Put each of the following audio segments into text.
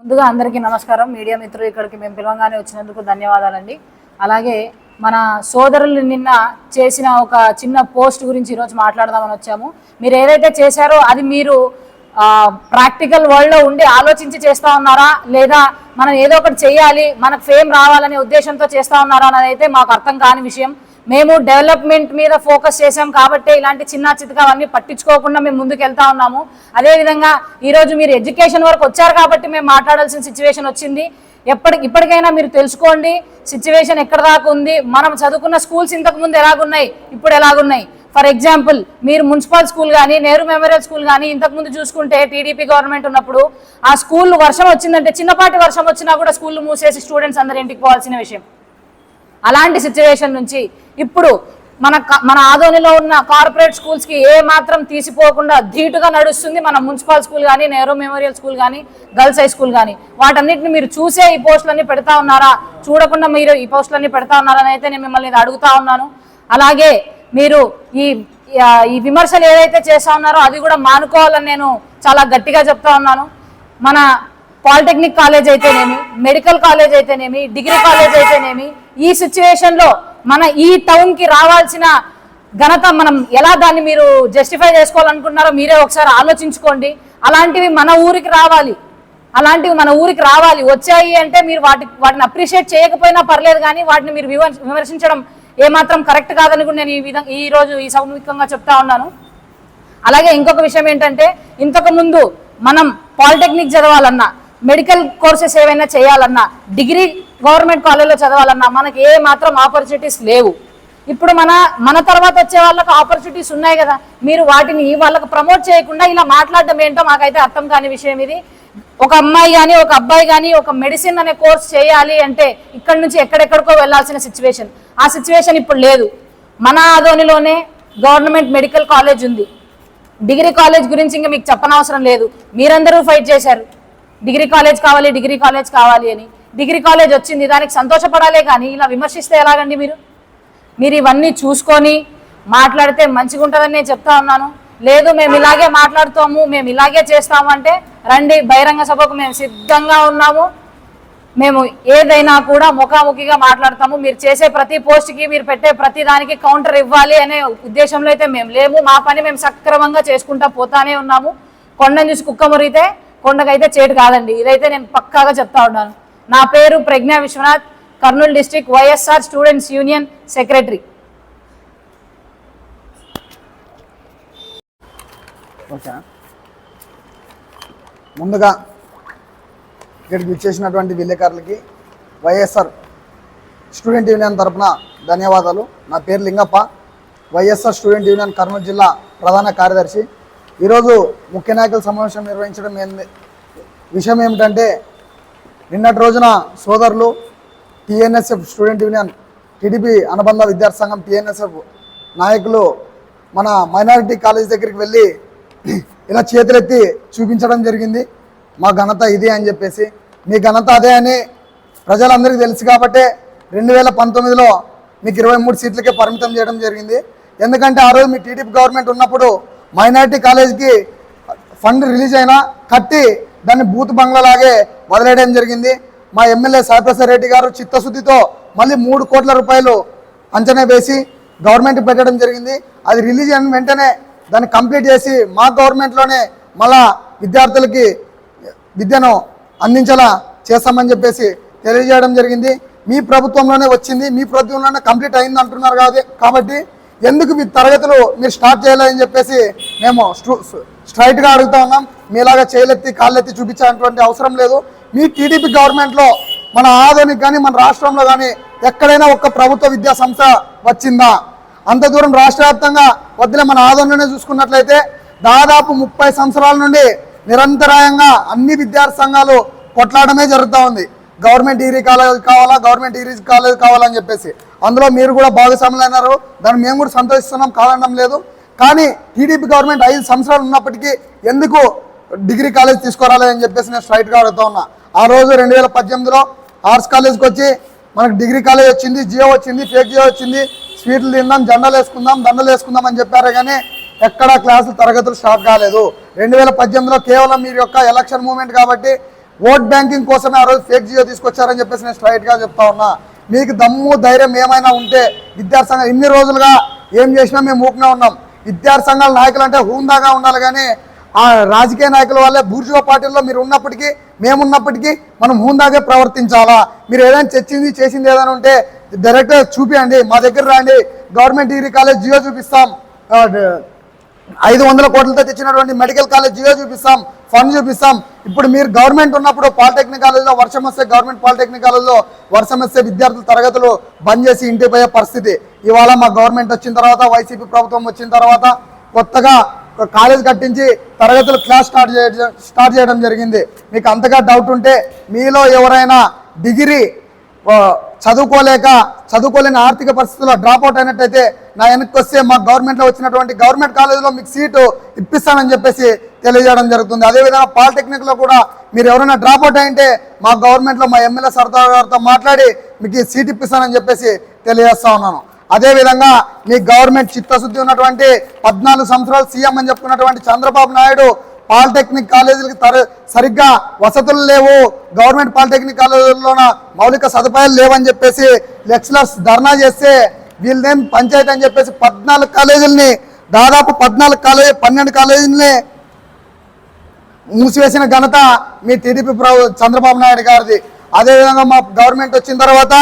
ముందుగా అందరికీ నమస్కారం. మీడియా మిత్రులు ఇక్కడికి మేము పిలవంగానే వచ్చినందుకు ధన్యవాదాలండి. అలాగే మన సోదరులు నిన్న చేసిన ఒక చిన్న పోస్ట్ గురించి ఈరోజు మాట్లాడదామని వచ్చాము. మీరు ఏదైతే చేశారో అది మీరు ప్రాక్టికల్ వరల్డ్లో ఉండి ఆలోచించి చేస్తా ఉన్నారా? లేదా మనం ఏదో ఒకటి చేయాలి మనకు ఫేమ్ రావాలనే ఉద్దేశంతో చేస్తా ఉన్నారా అనేది అయితే మాకు అర్థం కాని విషయం. మేము డెవలప్మెంట్ మీద ఫోకస్ చేసాం కాబట్టి ఇలాంటి చిన్న చితక అవన్నీ పట్టించుకోకుండా మేము ముందుకు వెళ్తా ఉన్నాము. అదేవిధంగా ఈరోజు మీరు ఎడ్యుకేషన్ వరకు వచ్చారు కాబట్టి మేము మాట్లాడాల్సిన సిచ్యువేషన్ వచ్చింది. ఎప్పటి ఇప్పటికైనా మీరు తెలుసుకోండి సిచ్యువేషన్ ఎక్కడ దాకా ఉంది? మనం చదువుకున్న స్కూల్స్ ఇంతకు ముందు ఎలాగున్నాయి? ఇప్పుడు ఎలాగున్నాయి? ఫర్ ఎగ్జాంపుల్ మీరు మున్సిపల్ స్కూల్ కానీ నెహ్రూ మెమోరియల్ స్కూల్ కానీ ఇంతకుముందు చూసుకుంటే టీడీపీ గవర్నమెంట్ ఉన్నప్పుడు ఆ స్కూల్ వర్షం వచ్చిందంటే చిన్నపాటి వర్షం వచ్చినా కూడా స్కూల్ మూసేసి స్టూడెంట్స్ అందరు ఇంటికి పోవాల్సిన విషయం. అలాంటి సిచ్యువేషన్ నుంచి ఇప్పుడు మన మన ఆదోనిలో ఉన్న కార్పొరేట్ స్కూల్స్కి ఏ మాత్రం తీసిపోకుండా ధీటుగా నడుస్తుంది మన మున్సిపల్ స్కూల్ కానీ నెహ్రూ మెమోరియల్ స్కూల్ కానీ గర్ల్స్ హై స్కూల్ కానీ వాటన్నిటిని మీరు చూసే ఈ పోస్టులన్నీ పెడతా ఉన్నారా? చూడకుండా మీరు ఈ పోస్టులన్నీ పెడతా ఉన్నారా? అని అయితే నేను మిమ్మల్ని ఇది అడుగుతా ఉన్నాను. అలాగే మీరు ఈ ఈ విమర్శలు ఏదైతే చేస్తా ఉన్నారో అది కూడా మానుకోవాలని నేను చాలా గట్టిగా చెప్తా ఉన్నాను. మన పాలిటెక్నిక్ కాలేజ్ అయితేనేమి మెడికల్ కాలేజ్ అయితేనేమి డిగ్రీ కాలేజ్ అయితేనేమి ఈ సిచ్యువేషన్లో మన ఈ టౌన్కి రావాల్సిన ఘనత మనం ఎలా దాన్ని మీరు జస్టిఫై చేసుకోవాలనుకుంటున్నారో మీరే ఒకసారి ఆలోచించుకోండి. అలాంటివి మన ఊరికి రావాలి. అలాంటివి మన ఊరికి రావాలి. వచ్చాయి అంటే మీరు వాటి వాటిని అప్రిషియేట్ చేయకపోయినా పర్లేదు కానీ వాటిని మీరు విమర్శ- విమర్శించడం ఏమాత్రం కరెక్ట్ కాదని కూడా నేను ఈ విధంగా ఈ రోజు ఈ సౌమికంగా చెప్తా ఉన్నాను. అలాగే ఇంకొక విషయం ఏంటంటే ఇంతకు ముందు మనం పాలిటెక్నిక్ చదవాలన్నా మెడికల్ కోర్సెస్ ఏవైనా చేయాలన్నా డిగ్రీ గవర్నమెంట్ కాలేజ్లో చదవాలన్నా మనకి ఏ మాత్రం ఆపర్చునిటీస్ లేవు. ఇప్పుడు మన మన తర్వాత వచ్చే వాళ్ళకి ఆపర్చునిటీస్ ఉన్నాయి కదా. మీరు వాటిని వాళ్ళకి ప్రమోట్ చేయకుండా ఇలా మాట్లాడడం ఏంటో మాకైతే అర్థం కాని విషయం ఇది. ఒక అమ్మాయి కానీ ఒక అబ్బాయి కానీ ఒక మెడిసిన్ అనే కోర్స్ చేయాలి అంటే ఇక్కడ నుంచి ఎక్కడెక్కడికో వెళ్ళాల్సిన సిచ్యువేషన్ ఆ సిచ్యువేషన్ ఇప్పుడు లేదు. మన ఆదోనిలోనే గవర్నమెంట్ మెడికల్ కాలేజ్ ఉంది. డిగ్రీ కాలేజ్ గురించి ఇంకా మీకు చెప్పనవసరం లేదు. మీరందరూ ఫైట్ చేశారు. డిగ్రీ కాలేజ్ కావాలి డిగ్రీ కాలేజ్ కావాలి అని. డిగ్రీ కాలేజ్ వచ్చింది దానికి సంతోషపడాలే కానీ ఇలా విమర్శిస్తే ఎలాగండి మీరు? మీరు ఇవన్నీ చూసుకొని మాట్లాడితే మంచిగా ఉంటుందని నేను చెప్తా ఉన్నాను. లేదు మేము ఇలాగే మాట్లాడుతాము మేము ఇలాగే చేస్తాము అంటే రండి బహిరంగ సభకు మేము సిద్ధంగా ఉన్నాము. మేము ఏదైనా కూడా ముఖాముఖిగా మాట్లాడతాము. మీరు చేసే ప్రతి పోస్ట్కి మీరు పెట్టే ప్రతి దానికి కౌంటర్ ఇవ్వాలి అనే ఉద్దేశంలో అయితే మేము లేము. మా పని మేము సక్రమంగా చేసుకుంటా పోతానే ఉన్నాము. కొండను చూసి కుక్క మురిగితే కొండకైతే చేటు కాదండి. ఇదైతే నేను పక్కాగా చెప్తా ఉన్నాను. నా పేరు Pragya Vishwanath Kurnool district YSR students union secretary. Okay. ముందుగా ఇక్కడికి విచ్చేసినటువంటి విలేకరులకి వైఎస్ఆర్ స్టూడెంట్ యూనియన్ తరపున ధన్యవాదాలు. నా పేరు లింగప్ప. వైఎస్ఆర్ స్టూడెంట్ యూనియన్ కర్నూలు జిల్లా ప్రధాన కార్యదర్శి. ఈరోజు ముఖ్య నాయకుల సమావేశం నిర్వహించడం ఏంది విషయం ఏమిటంటే నిన్నటి రోజున సోదరులు టీఎన్ఎస్ఎఫ్ స్టూడెంట్ యూనియన్ టీడీపీ అనుబంధ విద్యార్థి సంఘం టీఎన్ఎస్ఎఫ్ నాయకులు మన మైనారిటీ కాలేజ్ దగ్గరికి వెళ్ళి ఇలా చేతులెత్తి చూపించడం జరిగింది. మా ఘనత ఇదే అని చెప్పేసి. మీ ఘనత అదే అని ప్రజలందరికీ తెలుసు కాబట్టే రెండు వేల పంతొమ్మిదిలో మీకు ఇరవై మూడు సీట్లకే పరిమితం చేయడం జరిగింది. ఎందుకంటే ఆ రోజు మీ టీడీపీ గవర్నమెంట్ ఉన్నప్పుడు మైనారిటీ కాలేజ్కి ఫండ్ రిలీజ్ అయినా కట్టి దాన్ని బూత్ బంగ్లాలాగే వదిలేయడం జరిగింది. మా ఎమ్మెల్యే సాయిప్రసాద్ రెడ్డి గారు చిత్తశుద్ధితో మళ్ళీ మూడు కోట్ల రూపాయలు అంచనా వేసి గవర్నమెంట్ పెట్టడం జరిగింది. అది రిలీజ్ అయిన వెంటనే దాన్ని కంప్లీట్ చేసి మా గవర్నమెంట్లోనే మళ్ళా విద్యార్థులకి విద్యను అందించేలా చేస్తామని చెప్పేసి తెలియజేయడం జరిగింది. మీ ప్రభుత్వంలోనే వచ్చింది మీ ప్రభుత్వంలోనే కంప్లీట్ అయింది అంటున్నారు కాబట్టి కాబట్టి ఎందుకు మీ తరగతులు మీరు స్టార్ట్ చేయలేదని చెప్పేసి మేము స్ట్రైట్గా అడుగుతా ఉన్నాం. మీలాగా చేయలెత్తి కాళ్ళెత్తి చూపించాల్సినటువంటి అవసరం లేదు. మీ టీడీపీ గవర్నమెంట్లో మన ఆదోనికి కానీ మన రాష్ట్రంలో కానీ ఎక్కడైనా ఒక్క ప్రభుత్వ విద్యా సంస్థ వచ్చిందా? అంత దూరం రాష్ట్ర వ్యాప్తంగా వద్దులే మన ఆదోళననే చూసుకున్నట్లయితే దాదాపు ముప్పై సంవత్సరాల నుండి నిరంతరాయంగా అన్ని విద్యార్థి సంఘాలు కొట్లాడమే జరుగుతూ ఉంది. గవర్నమెంట్ డిగ్రీ కాలేజ్ కావాలా గవర్నమెంట్ డిగ్రీ కాలేజ్ కావాలని చెప్పేసి. అందులో మీరు కూడా భాగస్వాములు అయినారు. దాన్ని మేము కూడా సంతోషిస్తున్నాం కాదనడం లేదు. కానీ టీడీపీ గవర్నమెంట్ ఐదు సంవత్సరాలు ఉన్నప్పటికీ ఎందుకు డిగ్రీ కాలేజ్ తీసుకురాలేదని చెప్పేసి నేను స్ట్రైట్గా అడుగుతా ఉన్నా. ఆ రోజు రెండు వేల పద్దెనిమిదిలో ఆర్ట్స్ కాలేజ్కి వచ్చి మనకు డిగ్రీ కాలేజ్ వచ్చింది జియో వచ్చింది ఫేక్ జియో వచ్చింది. స్వీట్లు తిందాం జెండాలు వేసుకుందాం దండలు వేసుకుందాం అని చెప్పారు కానీ ఎక్కడా క్లాసులు తరగతులు స్టార్ట్ కాలేదు. రెండు వేల పద్దెనిమిదిలో కేవలం మీరు యొక్క ఎలక్షన్ మూమెంట్ కాబట్టి ఓట్ బ్యాంకింగ్ కోసమే ఆ రోజు ఫేక్ జియో తీసుకొచ్చారని చెప్పేసి నేను స్ట్రైట్గా చెప్తా ఉన్నా. మీకు దమ్ము ధైర్యం ఏమైనా ఉంటే విద్యార్థి సంఘం ఇన్ని రోజులుగా ఏం చేసినా మేము ఊపునే ఉన్నాం. విద్యార్థి సంఘాల నాయకులు అంటే హూందాగా ఉండాలి కానీ ఆ రాజకీయ నాయకుల వల్లే బూర్జువా పార్టీల్లో మీరు ఉన్నప్పటికీ మేమున్నప్పటికీ మనం హూందాగే ప్రవర్తించాలా? మీరు ఏదైనా చర్చింది చేసింది ఏదైనా ఉంటే డైరెక్టర్ చూపియండి. మా దగ్గర రాండి. గవర్నమెంట్ డిగ్రీ కాలేజ్ జియో చూపిస్తాం. ఐదు వందల కోట్లతో తెచ్చినటువంటి మెడికల్ కాలేజ్ జియో చూపిస్తాం. ఫండ్ చూపిస్తాం. ఇప్పుడు మీరు గవర్నమెంట్ ఉన్నప్పుడు పాలిటెక్నిక్ కాలేజ్లో వర్షం వస్తే గవర్నమెంట్ పాలిటెక్నిక్ కాలేజ్లో వర్షం వస్తే విద్యార్థులు తరగతులు బంద్ చేసి ఇంటికి పోయే పరిస్థితి. ఇవాళ మా గవర్నమెంట్ వచ్చిన తర్వాత వైసీపీ ప్రభుత్వం వచ్చిన తర్వాత కొత్తగా కాలేజ్ కట్టించి తరగతులు క్లాస్ స్టార్ట్ చేయడం స్టార్ట్ చేయడం జరిగింది. మీకు అంతగా డౌట్ ఉంటే మీలో ఎవరైనా డిగ్రీ చదువుకోలేక చదువుకోలేని ఆర్థిక పరిస్థితుల్లో డ్రాప్ అవుట్ అయినట్టయితే నా వెనక్కి వస్తే మా గవర్నమెంట్లో వచ్చినటువంటి గవర్నమెంట్ కాలేజీలో మీకు సీటు ఇప్పిస్తానని చెప్పేసి తెలియజేయడం జరుగుతుంది. అదేవిధంగా పాలిటెక్నిక్లో కూడా మీరు ఎవరైనా డ్రాప్ అవుట్ అయింటే మా గవర్నమెంట్లో మా ఎమ్మెల్యే సర్దార్ గారితో మాట్లాడి మీకు ఈ సీట్ ఇప్పిస్తానని చెప్పేసి తెలియజేస్తా ఉన్నాను. అదేవిధంగా మీ గవర్నమెంట్ చిత్తశుద్ధి ఉన్నటువంటి పద్నాలుగు సంవత్సరాలు సీఎం అని చెప్పుకున్నటువంటి చంద్రబాబు నాయుడు పాలిటెక్నిక్ కాలేజీలకి సరిగ్గా వసతులు లేవు. గవర్నమెంట్ పాలిటెక్నిక్ కాలేజీల్లోన మౌలిక సదుపాయాలు లేవని చెప్పేసి లెక్చరర్స్ ధర్నా చేస్తే వీళ్ళనేం పంచాయతీ అని చెప్పేసి పద్నాలుగు కాలేజీలని దాదాపు పద్నాలుగు కాలేజీ పన్నెండు కాలేజీలని మూసివేసిన ఘనత మీ టీడీపీ ప్రభు చంద్రబాబు నాయుడు గారిది. అదేవిధంగా మా గవర్నమెంట్ వచ్చిన తర్వాత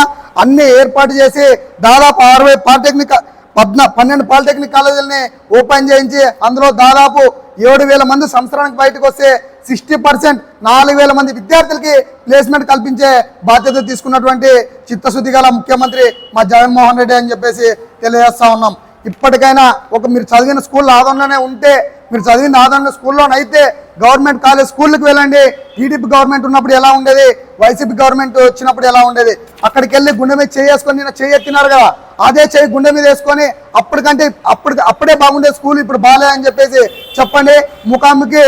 అన్ని ఏర్పాటు చేసి దాదాపు అరవై పాలిటెక్నిక్ పద్నా పన్నెండు పాలిటెక్నిక్ కాలేజీలని ఓపెన్ చేయించి అందులో దాదాపు ఏడు వేల మంది సంవత్సరానికి బయటకు వస్తే సిక్స్టీ పర్సెంట్ నాలుగు వేల మంది విద్యార్థులకి ప్లేస్మెంట్ కల్పించే బాధ్యత తీసుకున్నటువంటి చిత్తశుద్ధి గల ముఖ్యమంత్రి మా జగన్మోహన్ రెడ్డి అని చెప్పేసి తెలియజేస్తా ఉన్నాం. ఇప్పటికైనా ఒక మీరు చదివిన స్కూల్ ఆదరణలోనే ఉంటే మీరు చదివిన ఆదరణ స్కూల్లోనైతే గవర్నమెంట్ కాలేజ్ స్కూళ్ళకి వెళ్ళండి. టీడీపీ గవర్నమెంట్ ఉన్నప్పుడు ఎలా ఉండేది? వైసీపీ గవర్నమెంట్ వచ్చినప్పుడు ఎలా ఉండేది? అక్కడికి వెళ్ళి గుండె మీద చేసుకొని నేను చేయి కదా. అదే చేయి గుండె మీద వేసుకొని అప్పటికంటే అప్పటికి అప్పుడే బాగుండే స్కూల్ ఇప్పుడు బాగాలే అని చెప్పేసి చెప్పండి. ముఖాముఖి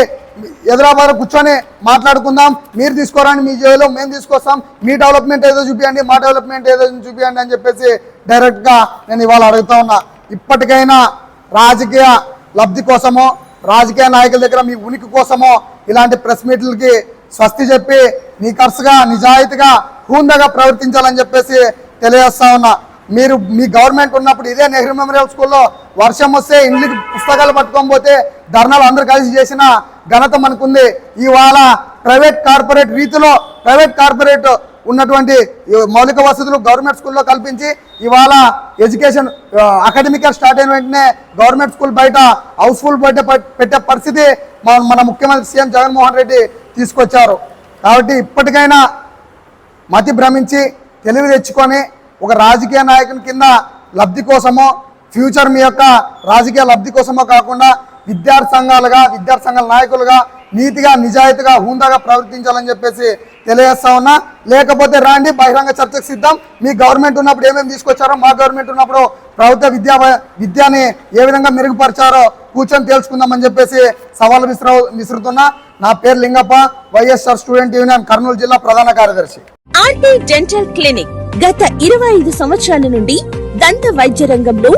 ఎదురాబాద్ కూర్చొని మాట్లాడుకుందాం. మీరు తీసుకోరండి మీ జైలు మేము తీసుకొస్తాం. మీ డెవలప్మెంట్ ఏదో చూపించండి మా డెవలప్మెంట్ ఏదో చూపించండి అని చెప్పేసి డైరెక్ట్గా నేను ఇవాళ అడుగుతా ఉన్నా. ఇప్పటికైనా రాజకీయ లబ్ధి కోసమో రాజకీయ నాయకుల దగ్గర మీ ఉనికి కోసమో ఇలాంటి ప్రెస్ మీట్లకి స్వస్తి చెప్పి నీ ఖర్చుగా నిజాయితీగా హూందగా ప్రవర్తించాలని చెప్పేసి తెలియజేస్తా ఉన్నా. మీరు మీ గవర్నమెంట్ ఉన్నప్పుడు ఇదే నెహ్రూ మెమోరియల్ స్కూల్లో వర్షం వస్తే ఇంటికి పుస్తకాలు పట్టుకొని పోతే ధర్నాలు అందరు కలిసి చేసిన ఘనత మనకుంది. ఇవాళ ప్రైవేట్ కార్పొరేట్ రీతిలో ప్రైవేట్ కార్పొరేట్ ఉన్నటువంటి మౌలిక వసతులు గవర్నమెంట్ స్కూల్లో కల్పించి ఇవాళ ఎడ్యుకేషన్ అకాడమిక్ స్టార్ట్ అయిన వెంటనే గవర్నమెంట్ స్కూల్ బయట హౌస్ఫుల్ బయట పెట్టే పరిస్థితి మన మన ముఖ్యమంత్రి సీఎం జగన్మోహన్ రెడ్డి తీసుకొచ్చారు. కాబట్టి ఇప్పటికైనా మతి భ్రమించి తెలివి తెచ్చుకొని ఒక రాజకీయ నాయకుని కింద లబ్ధి కోసమో ఫ్యూచర్ మీ యొక్క రాజకీయ లబ్ధి కోసమో కాకుండా విద్యార్థి సంఘాలుగా విద్యార్థి సంఘాల నాయకులుగా నీతిగా నిజాయితీగా హుందాగా ప్రవర్తించాలని చెప్పేసి తెలియజేస్తా ఉన్నా. లేకపోతే రాండి బహిరంగ చర్చకు సిద్ధం. మీ గవర్నమెంట్ ఉన్నప్పుడు ఏమేమి తీసుకొచ్చారో మా గవర్నమెంట్ ఉన్నప్పుడు ప్రభుత్వ విద్యా విద్యని ఏ విధంగా మెరుగుపరిచారో కూర్చొని తెలుసుకుందామని చెప్పేసి సవాల్ విసురు విసురుతున్నా. నా పేరు లింగప్ప వైఎస్ఆర్ స్టూడెంట్ యూనియన్ కర్నూలు జిల్లా ప్రధాన కార్యదర్శి. ఆర్టీ డెంటల్ క్లినిక్ గత ఇరవై ఐదు సంవత్సరాల నుండి దంత వైద్య రంగంలో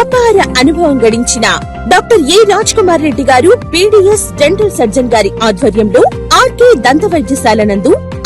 అపార అనుభవం గడించిన డాక్టర్ ఏ రాజ్ కుమార్ రెడ్డి గారు పీడిఎస్ డెంటల్ సర్జన్ గారి ఆధ్వర్యంలో ఆర్కే దంత వైద్యశాల నందు